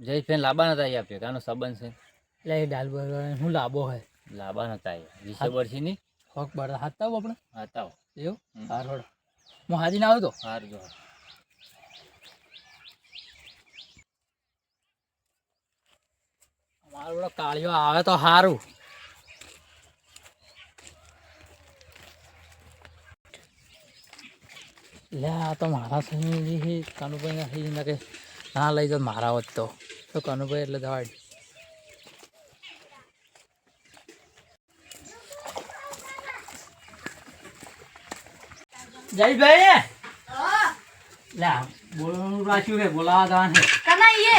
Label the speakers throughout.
Speaker 1: જયેશભાઈ લાંબા નતા આવી આપ્યો કાનો સંબંધ છે?
Speaker 2: એટલે એ દાલ બરાબર શું લાંબો હોય
Speaker 1: લાંબા નતા આવ્યા. વિશે વર્ષી ની?
Speaker 2: હોક બરાબર હાથ આપણે.
Speaker 1: હતા
Speaker 2: એવું. હાર હોડ હું હાજી ના આવ્યો તો?
Speaker 1: સારું જો.
Speaker 2: મારો કાળિયો આવે તો સારું લે આ તો મારા સહી કાનુભાઈ ના થઈ કે ના લઈ જાઓ મારા હોત તો. તો કનુભાઈ એટલે દવાડ જયભાઈ લે બોલવાનું રાખ્યું છે બોલાવા જવાનું છે.
Speaker 3: કનાઈએ.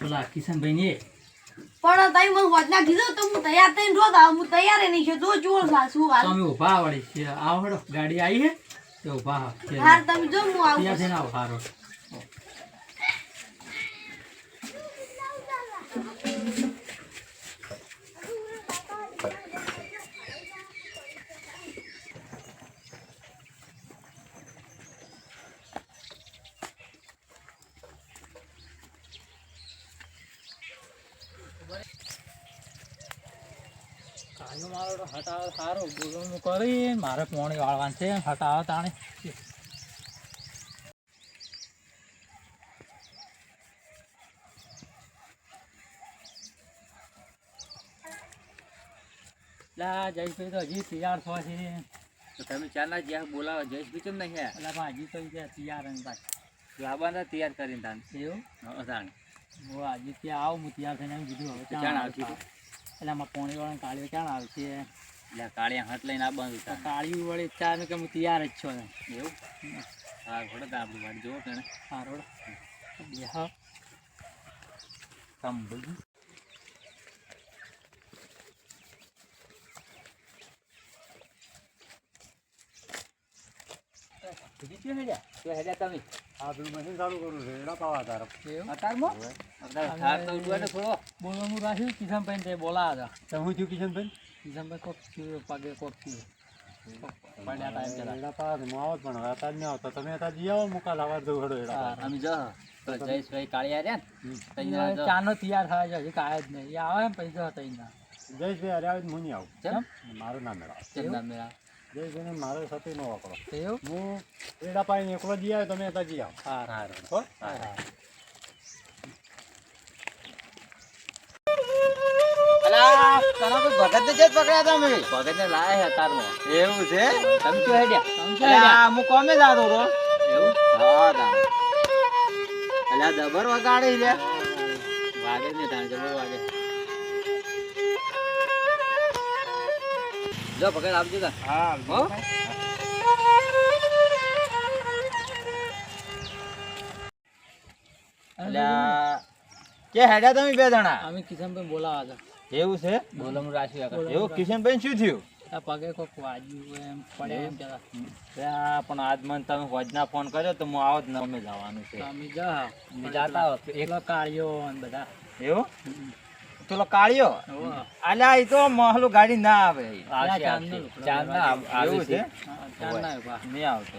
Speaker 2: પેલા કિશનભાઈ ને
Speaker 3: પણ તઈ મને વચના કીધું તો હું તૈયાર થઈને રોજ આવું હું તૈયાર નહીં છું. તો જોર શું હાલ.
Speaker 2: તમે ઊભા વળી છે. આવો ગાડી આવી છે. તો ઊભા હા.
Speaker 3: હાર તમે જો હું
Speaker 2: તૈયાર થઈને આવો હારો. મારો હટાવે સારો બોલવાનું કરી મારે પોણી વાળવાનું છે હટાવ તાણે. તો હજી તૈયાર થવા છે.
Speaker 1: તો તમે ચારના જ્યાં બોલાવો જયેશભાઈ કેમ નહીં
Speaker 2: એટલે તો ઈ તૈયાર ને પાછું
Speaker 1: લાંબા તૈયાર કરીને તાન
Speaker 2: એવું?
Speaker 1: તાણ.
Speaker 2: હું ત્યાં આવું હું તૈયાર થઈને એમ કીધું હવે ક્યાં આવશે એટલે આમાં પોણી વાળા કાળીઓ ક્યાં આવશે
Speaker 1: એટલે કાળિયા હાથ લઈને આવવાનું
Speaker 2: તો કાળી વળી ચાર કે હું તૈયાર જ છો
Speaker 1: એવું? હા ઘોડે તો આપણી વાટ જોવો તને
Speaker 2: બે હા.
Speaker 1: કામ બધું હેડ્યા હેડ્યા તમે
Speaker 4: આ પેલું મશીન ચાલુ કરું છે એડા પાવા તાર
Speaker 1: અતારમાં થાર તો થોડો
Speaker 2: બોલવાનું રાખ્યું કિશનભાઈ તે હતા
Speaker 4: તો હું થયું કિશનભાઈ
Speaker 2: કિશનભાઈ કોક પગે કોક થયું.
Speaker 1: તૈયાર
Speaker 2: ચાનો તૈયાર થાય છે હજી જ નહીં આવે પૈસા એના
Speaker 4: જયેશભાઈ અરે આવે હું નહીં આવું? મારું નામ મેળા
Speaker 1: ચમ ના
Speaker 4: જયેશભાઈને મારે સાથે ન વાપરો
Speaker 2: એવું
Speaker 4: હું એડા પાઈને એકલો જઈ આવ્યો તમે ત્યાં જઈ આવો
Speaker 2: હા
Speaker 1: હારું.
Speaker 4: હો
Speaker 1: હારું. ભગતને લાયા છે
Speaker 5: એવું છે
Speaker 1: તમે ક્યાં હેડ્યા?
Speaker 2: તમે ગયા?
Speaker 5: હું કોમે જાતો તો
Speaker 1: એવું?
Speaker 5: હા. અલ્યા જબર વગાડી લે
Speaker 1: વાગે જ ને તાણ, જબર વાગે. જો ભગત આપજો.
Speaker 5: હા
Speaker 1: હો?
Speaker 5: કે હેડ્યા તમે બે જણા?
Speaker 2: અમે કિશનભાઈ બોલાવા હતા.
Speaker 5: એવું છે?
Speaker 1: બોલમ આ
Speaker 5: એવું? કિશનભાઈ શું થયું?
Speaker 2: પગે કોક વાજ્યું એમ પડે એમ? કહેતા
Speaker 5: પણ આજ મને તમે હોજના ફોન કર્યો તો હું આવો જ ન અમે જવાનું છે.
Speaker 2: અમે જા.
Speaker 1: અમે જાતા હોત.
Speaker 2: એકલો અને બધા.
Speaker 5: એવું? પેલો કાળિયો. અલ્યા એ તો મહલો ગાડી ના આવે.
Speaker 1: છે.
Speaker 2: ચાર ના.
Speaker 5: નહીં આવતો.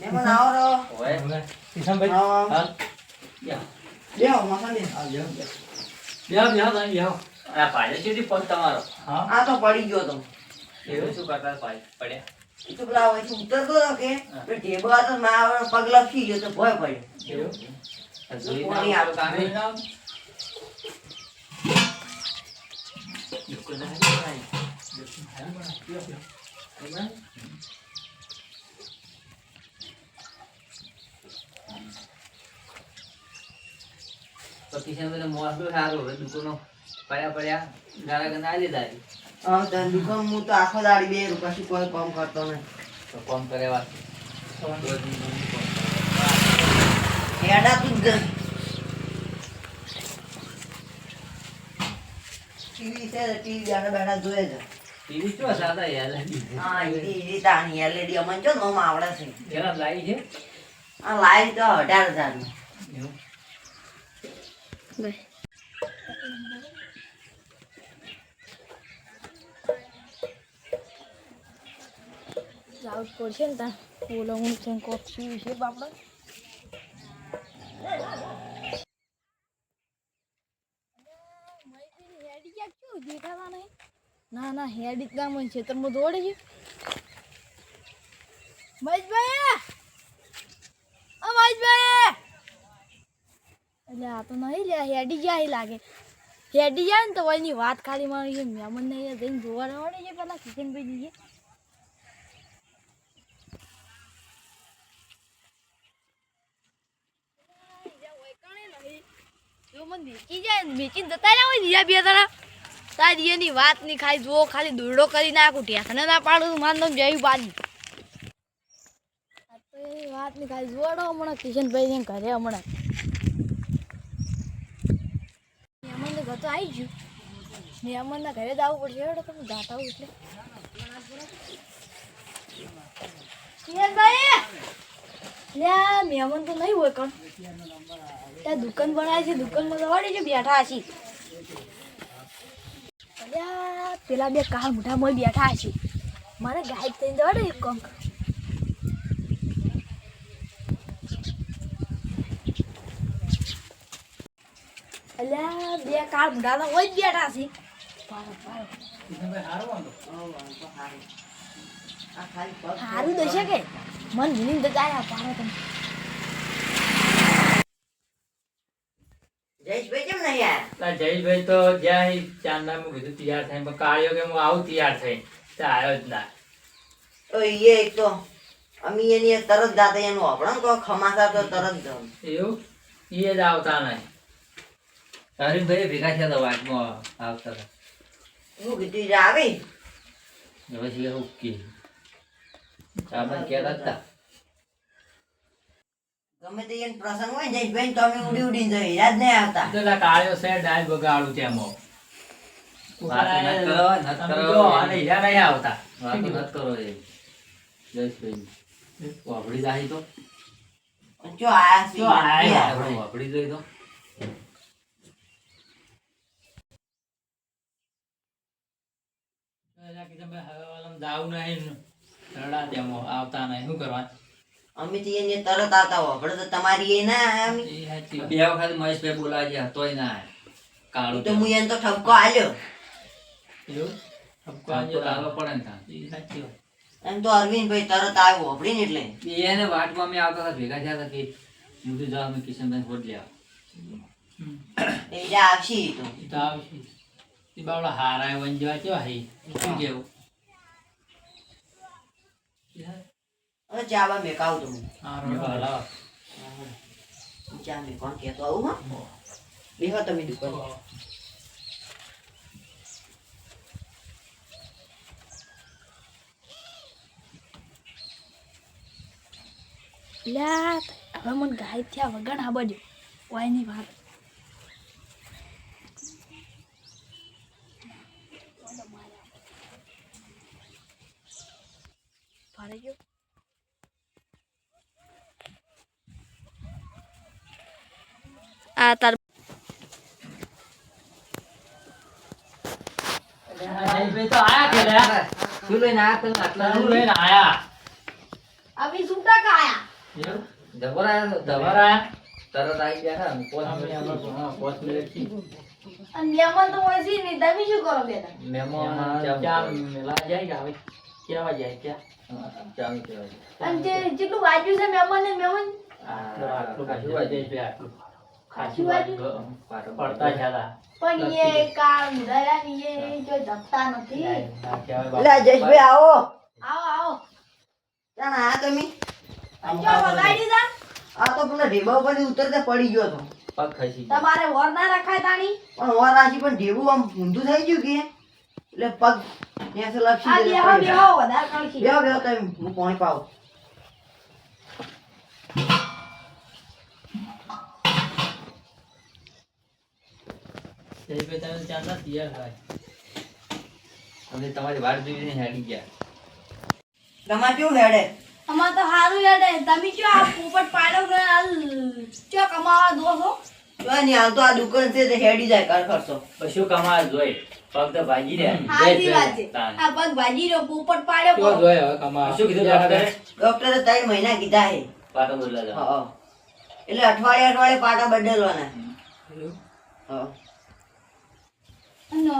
Speaker 3: તમારે આવો
Speaker 2: તમે.
Speaker 1: આ તમારો?
Speaker 3: આ તો પડી ગયો તો.
Speaker 1: એવું શું કરતા પાડે પડ્યા?
Speaker 3: તો પેલા વચ્ચે ઉતરતો હતો કે તો ટેબો હતો મારા પગ લપસી ગયો તો ભય પડ્યો. પાણી
Speaker 1: આવો. કામે. તો કિશનભાઈને મોઢું સારું હવે દુકાનો પડ્યા પડ્યા ગાળા ગંદા
Speaker 3: તો દુકાન હું તો આખો દાડી બે કશું કોઈ કામ કરતો નહીં.
Speaker 1: તો કોમ કરે વાત
Speaker 3: હેડા તું જ. ટીવી છે ટીવી બેઠા બેઠા જોયે છે.
Speaker 1: ટીવી ચો સાદા યાર.
Speaker 3: હા તાણી એલઈડી અમને જો નોમ આવડે છે.
Speaker 1: કેરા લાઈ છે?
Speaker 3: આ લાઈટ તો અઢાર હજાર
Speaker 1: એવું?
Speaker 3: જ પડશે ને ત્યાં બોલો હું છે કોક છે બાપડા ના ના હેડી ખેતરમાં દોડે છે. મહેશભાઈ! ઓ મહેશભાઈ! એટલે આ તો નહીં લે હેડી જાય લાગે. હેડી જાય ને તો એની વાત ખાલી મારી છે મેમન નહીં જઈને જોવા રહેવાની છે, પેલા કિશનભાઈ જઈએ વેચી જાય ને જતા રહ્યા હોય બીજા બે તારા તારી એની વાત નહીં ખાલી જુઓ, ખાલી દોરડો કરી નાખું ટેસને ના પાડું માન જયું બાજી વાત નહીં ખાલી જોડો હમણાં કિશનભાઈ ને ઘરે હમણાં. મહેમાન તો આવી ગયું. મહેમાનના ઘરે જ પડશે એવડો તમે જાતા એટલે. કિશનભાઈ! લે આ મહેમાન તો નહીં હોય ત્યાં દુકાન બનાવી છે, દુકાનમાં વાળી છે, બેઠા હશે. અલ્યા પેલા બે કાળ મોઢા મોય બેઠા હશે. મારે ગાઈડ થઈને દોડે એક કંક. અલ્યા બે કાળ મોઢા તો હોય જ બેઠા છે પાડો પાડો સારું દશે કે. મન ભૂલીને તો જાય પાડો તમે.
Speaker 6: જયેશભાઈ કેમ નહીં યાર
Speaker 2: જયેશભાઈ તો જ્યાં ઈ ચાંદા માં કીધું તૈયાર થાય પણ કાળિયો કે હું આવું તૈયાર થઈ તો આવ્યો જ ના.
Speaker 6: તો એ તો અમી એની તરત જાતે એનું આપણા તો ખમાસા તો તરત જ.
Speaker 2: એવું? એ જ આવતા નહીં.
Speaker 1: અરવિંદભાઈ ભેગા થયા હતા આવતા હતા.
Speaker 6: હું કીધું જા આવી.
Speaker 1: પછી એવું કે આપણે કહેતા
Speaker 6: ગમે તે એને પ્રસંગ હોય ને જયેશભાઈ તો અમે ઉડી ઉડીને યાદ નહીં આવતા.
Speaker 2: તો લા છે ડાળ બગાડું તેમાં
Speaker 1: વાત ન કરો ન કરો.
Speaker 2: જો આને નહીં આવતા.
Speaker 1: વાતો ન કરો એ. જયેશભાઈ વાપડી જાય તો?
Speaker 6: જો આયા છીએ.
Speaker 2: જો આયા.
Speaker 1: વાપડી જાય તો
Speaker 2: પેલા કીધું ભાઈ હવે વાલામાં જાવું નહીં રડા તેમાં આવતા નહીં શું કરવાનું
Speaker 6: અમે તો એને તરત આવતા હોય. આપણે તો તમારી એ ના આયા અમે.
Speaker 2: એ સાચી વાત.
Speaker 1: બે વખત મહેશભાઈ બોલાવા ગયા તોય ના કાળું
Speaker 6: તો હું એને તો ઠપકો આલ્યો.
Speaker 2: ઠપકો
Speaker 1: કાળું તો
Speaker 2: આજે
Speaker 1: લાવવા પડે ને
Speaker 2: સાચી વાત.
Speaker 6: એમ તો અરવિંદભાઈ તરત આવ્યો આપડીને એટલે.
Speaker 1: એને વાટમાં અમે આવતા હતા ભેગા થયા હતા કે હું તો જાઉં અમે કિશનભાઈ હોટ લ્યા
Speaker 6: એ જા આવશે તો.
Speaker 2: એ તો હારા વન જેવા કેવા હે? શું કેવું?
Speaker 6: હવે ચાવા મેકાવું તો હું.
Speaker 2: હારો લાવો.
Speaker 6: ચા કહેતો આવું હા? બેહો તમે દુકાન.
Speaker 3: લ્યા હવે મને ગાય થયા વગર આ બાજુ વાયની વાત ફાડી ગયો આ તાર
Speaker 2: જયેશભાઈ તો આયા કે લ્યા?
Speaker 1: શું લઈને આયા તમે આટલા
Speaker 2: શું લઈને આયા
Speaker 3: આવી સુટા કાયા
Speaker 2: એવું?
Speaker 1: જબર આયા તો
Speaker 2: ખબર
Speaker 1: જબર
Speaker 2: આયા?
Speaker 1: તરત આવી ગયા પોચ મિનિટ.
Speaker 3: અને મહેમાન તો હોય છે નહીં તમે શું કરો બેટા
Speaker 1: મહેમાન
Speaker 2: ચા મેલા જાય કે હવે કેવા જાય ક્યાં?
Speaker 1: ચા કહેવાય.
Speaker 3: અને જે જેટલું વાંચ્યું છે મહેમાન? ને
Speaker 2: આટલું આટલું આટલું
Speaker 3: ખાસું.
Speaker 2: પડતા
Speaker 3: પણ એ ની એ જો જપતા નથી.
Speaker 2: ના કહેવાય બાપુ.
Speaker 6: એટલે જયેશભાઈ આવો.
Speaker 3: આવો આવો.
Speaker 6: ચાલ આ તમે?
Speaker 3: અને જો વગાડી દીધા.
Speaker 6: આ તો પેલા ઢેબા ઉપરથી ઉતરતા પડી ગયો તો
Speaker 3: તમારે વર ના રખાય તાણી?
Speaker 6: પણ વર રાશી પણ ઢેબુ આમ ઊંધું થઈ ગયું કે? એટલે પગ ત્યાં
Speaker 3: આ
Speaker 6: લપસી
Speaker 3: બેહો બેહો વધારે કણકી
Speaker 6: બેહો બેહો તમે હું પાણી પાઉં.
Speaker 1: તમારી વાટ જોઈને હેડી ગયા.
Speaker 6: તમારે કેવું હેડે?
Speaker 3: અમાર તો સારું હેડે. તમે જો આ પોપટ પાડો હાલ ચો કમાવા દો છો?
Speaker 6: નહીં હાલ તો આ દુકાન છે હેડી જાય કર ખર્ચો.
Speaker 2: કશું કમાવા જોઈ
Speaker 1: પગ તો ભાજી રહ્યા
Speaker 3: સાચી વાત છે. આ પગ ભાજી રહ્યો પોપટ પાડ્યો
Speaker 2: કેવો જોય હવે કમા
Speaker 1: શું કીધું ડોક્ટરે?
Speaker 6: ડોક્ટરે ત્રણ મહિના કીધા છે.
Speaker 1: પાટો બદલા
Speaker 6: હા એટલે અઠવાડિયે અઠવાડિયે પાટા બદલવાના. હા.
Speaker 3: અને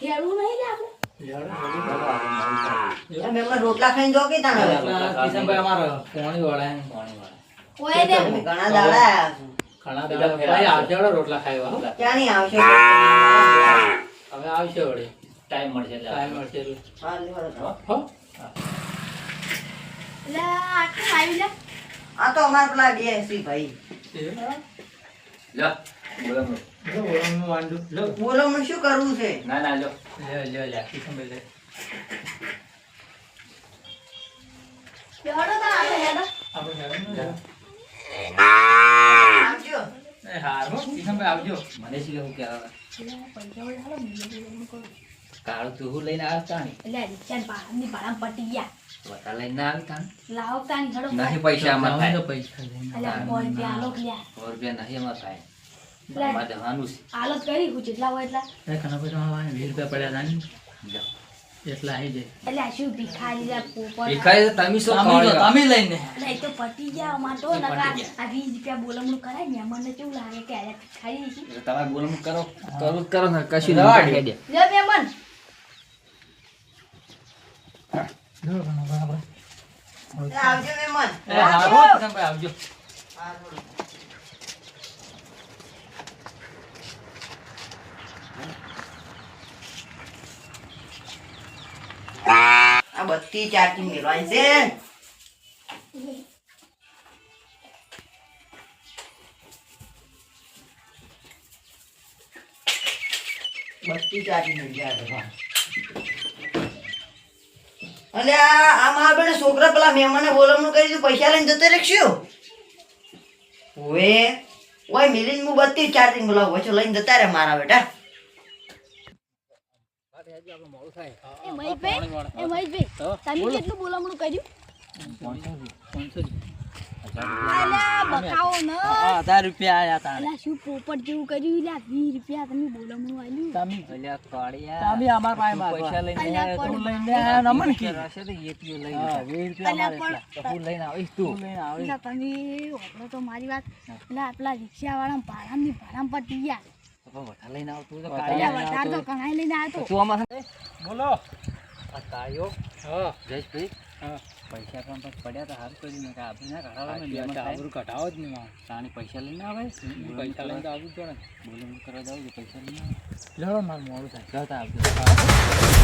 Speaker 3: નહીં લે આપણે?
Speaker 6: રોટલા ખાઈને જો કે તાણ.
Speaker 2: કિશનભાઈ અમારો પોણી વાળા
Speaker 3: દે.
Speaker 6: ઘણા દાડા.
Speaker 2: ઘણા દાડા ભાઈ આવશે રોટલા
Speaker 6: ક્યાં નહીં
Speaker 2: હવે આવશે વળી
Speaker 1: ટાઈમ મળશે
Speaker 2: ટાઈમ મળશે એટલે.
Speaker 6: હા, લ્યો તો.
Speaker 2: હો
Speaker 3: લે આટલું આવી લે
Speaker 6: આ તો અમારા પેલા DSP ભાઈ
Speaker 1: લ્યો, બોલો બોલો.
Speaker 2: જો ઓળંગનું વાંઢું. લો.
Speaker 6: બોલવાનું શું કરવું છે
Speaker 1: ના ના
Speaker 2: લો.
Speaker 3: લે. તો આપણે.
Speaker 6: આવજો
Speaker 2: એ હાર કિશનભાઈ
Speaker 1: મને શું. કાળું લઈને
Speaker 3: એટલે રિક્ષા ભાડાની પટી ગયા
Speaker 1: વટા લઈને ના આવી.
Speaker 3: લાવો તાની
Speaker 1: નહીં પૈસા થાય.
Speaker 2: પૈસા લઈને.
Speaker 3: એટલે રૂપિયા આલો લ્યા.
Speaker 1: રૂપિયા નહીં થાય. છે.
Speaker 3: આલો કરી હું જેટલા હોય એટલા
Speaker 2: એ કનકભાઈ તમારા રૂપિયા પડ્યા હતા ને?
Speaker 1: લ્યો.
Speaker 2: એટલા આવી જાય.
Speaker 3: એટલે આ શું ભિખારી
Speaker 1: તો તમે શું
Speaker 2: તમે તમે લઈને.
Speaker 3: એટલે તો પટી ગયા અમાર તો નકા આ વીસ રૂપિયા બોલમણું કરાય ને મને કેવું લાગે કે અરે ભિખારી છે?
Speaker 1: એટલે તમારે બોલવાનું કરો. કરવું જ કરો ને કશું
Speaker 2: દે.
Speaker 3: લે મેમન.
Speaker 6: આવજો
Speaker 2: કિશનભાઈ આવજો.
Speaker 6: આ બધી ચાર્જિંગ મેળવાય છે. બત્તી ચાર્જિંગ મળી આ અને આ આ મારા બેને છોકરા પેલા મહેમાને બોલવાનું કરી દીધું પૈસા લઈને જતો રહેશું? ઓએ ઓય, મિલિન હું બત્તી ચાર્જિંગ બોલાવું પછી લઈને જતા રે મારા બેટા.
Speaker 3: એ મહેશભાઈ એ મહેશભાઈ તમે કેટલું બોલમણું કર્યું? અલ્યા બકાવો ન.
Speaker 2: હજાર રૂપિયા આયા તા
Speaker 3: અલ્યા શું પોપટ જેવું કર્યું? રૂપિયા તમે બોલમણું આલ્યું.
Speaker 2: તમે અમારા પાસે પૈસા લઈને
Speaker 3: અલ્યા
Speaker 2: આયા, તું.
Speaker 3: પણ-
Speaker 2: લઈને આયા ને અમને કીધું.
Speaker 1: હશે તો એટીઓ લઈ
Speaker 2: હા, વીસ રૂપિયા
Speaker 3: અલ્યા
Speaker 2: અમારે
Speaker 3: પણ-
Speaker 2: એટલા. હું લઈને આવીશ તું. લઈને આવીશ.
Speaker 3: એટલે તમે ઓપડો તો મારી વાત. પેલા પેલા રિક્ષા વાળા ભાડા ભાડા પટી ગયા.
Speaker 1: વટા લઈને આવતું તો
Speaker 2: વટા
Speaker 3: અલ્યા વધારે તો કણાઈ લઈને આવ્યો તો
Speaker 1: તું આમાં
Speaker 2: બોલો. આ તાળીઓ. હા.
Speaker 1: જયેશભાઈ
Speaker 2: હા.
Speaker 1: પૈસા પણ પછી પડ્યા તો સારું કર્યું. ને આપણે ના
Speaker 2: આ
Speaker 1: ને
Speaker 2: ત્યાં
Speaker 1: બેમાં
Speaker 2: કઢાવો જ નહીં
Speaker 1: તાણી પૈસા લઈને આવે?
Speaker 2: પૈસા લઈને તો આવવું પડે. ને.
Speaker 1: કરવા જાવ પૈસા લઈને આવે.
Speaker 2: મારે મોડું થાય.
Speaker 1: જતા આવજો.